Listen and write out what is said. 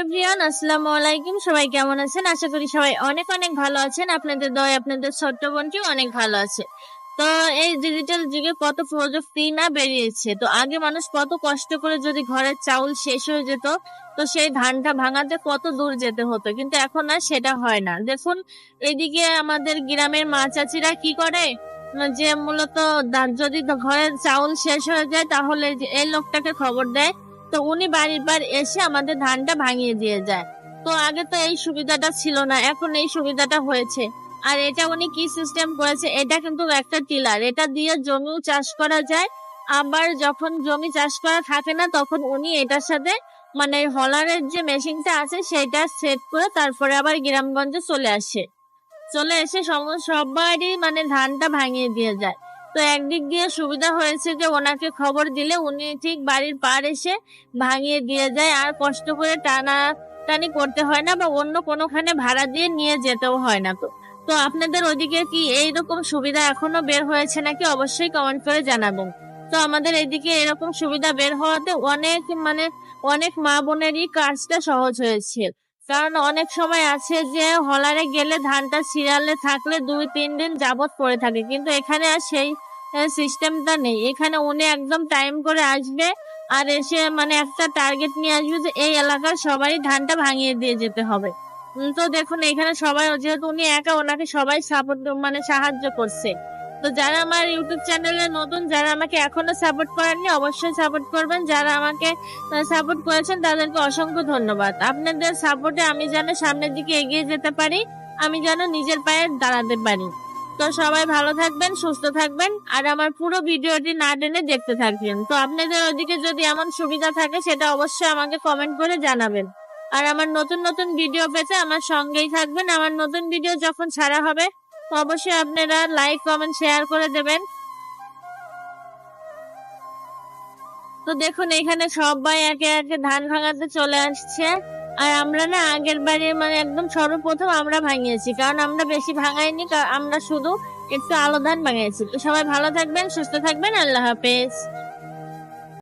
Everyone আসসালামু আলাইকুম। সবাই কেমন আছেন? আশা করি সবাই অনেক অনেক ভালো আছেন। আপনাদের দয়, আপনাদের ছোট্ট বোনটিও অনেক ভালো আছে। তো এই ডিজিটাল যুগে কত প্রযুক্তি না বেরিয়েছে। তো আগে মানুষ কত কষ্ট করে যদি ঘরের চাউল শেষ হয়ে যেত, তো সেই ধানটা ভাঙাতে কত দূর যেতে হতো। কিন্তু এখন আর সেটা হয় না। দেখুন, এদিকে আমাদের গ্রামের মা চাচিরা কি করে? যে মূলত যদি ঘরের চাউল শেষ হয়ে যায়, তাহলে এই লোকটাকে খবর দেয় তো উনি বাড়ির বার এসে আমাদের ধানটা ভাঙিয়ে দিয়ে যায়। তো আগে তো এই সুবিধাটা ছিল না, এখন এই সুবিধাটা হয়েছে। আর এটা উনি কি সিস্টেম করেছে, এটা কিন্তু একটা টিলার। এটা দিয়ে জমিও চাষ করা যায়। আবার যখন জমি চাষ করা থাকে না, তখন উনি এটার সাথে মানে হলারের যে মেশিনটা আছে, সেটা সেট করে তারপরে আবার গ্রামগঞ্জে চলে আসে। চলে এসে সবারই মানে ধানটা ভাঙিয়ে দিয়ে যায়। তো একদিক দিয়ে সুবিধা হয়েছে যে ওনাকে খবর দিলে উনি ঠিক বাড়ির পার এসে ভাঙিয়ে দিয়ে যায়। আর কষ্ট করে টানা টানি করতে হয় না বা অন্য কোনোখানে ভাড়া দিয়ে নিয়ে যেতেও হয় না তো। তো আপনাদের ওদিকে কি এইরকম সুবিধা এখনও বের হয়েছে নাকি? অবশ্যই কমেন্ট করে জানাবেন। তো আমাদের এদিকে এরকম সুবিধা বের হওয়াতে অনেক মানে অনেক মা বোনেরই কাজটা সহজ হয়েছে। কারণ অনেক সময় আছে যে, হলারে গেলে ধানটা সিরিয়ালে থাকলে দুই, তিন দিন যাবত পড়ে থাকে। কিন্তু এখানে আর সেই সিস্টেমটা নেই। এখানে উনি একদম টাইম করে আসবে আর এসে মানে একটা টার্গেট নিয়ে আসবে যে, এই এলাকার সবাই ধানটা ভাঙিয়ে দিয়ে যেতে হবে। তো দেখুন, এখানে সবাই, যেহেতু উনি একা, ওনাকে সবাই সাপোর্ট মানে সাহায্য করছে। তো যারা আমার ইউটিউব চ্যানেলে নতুন, যারা আমাকে এখনও সাপোর্ট করেননি, অবশ্যই সাপোর্ট করবেন। যারা আমাকে সাপোর্ট করেছেন, তাদেরকে অসংখ্য ধন্যবাদ। আপনাদের সাপোর্টে আমি যেন সামনের দিকে এগিয়ে যেতে পারি, আমি যেন নিজের পায়ে দাঁড়াতে পারি। তো সবাই ভালো থাকবেন, সুস্থ থাকবেন, আর আমার পুরো ভিডিওটি না টেনে দেখতে থাকবেন। তো আপনাদের ওদিকে যদি এমন সুবিধা থাকে, সেটা অবশ্যই আমাকে কমেন্ট করে জানাবেন। আর আমার নতুন নতুন ভিডিও পেতে আমার সঙ্গেই থাকবেন। আমার নতুন ভিডিও যখন ছাড়া হবে অবশ্যই আপনারা লাইক কমেন্ট শেয়ার করে দেবেন। তো দেখুন, এখানে সবাই একে একে ধান ভাঙাতে চলে আসছে। আর আমরা না আগের বারে মানে একদম সর্বপ্রথম আমরা ভাঙিয়েছি। কারণ আমরা বেশি ভাঙাইনি আমরা শুধু একটু আলো ধান ভাঙিয়েছি। তো সবাই ভালো থাকবেন, সুস্থ থাকবেন, আল্লাহ হাফেজ।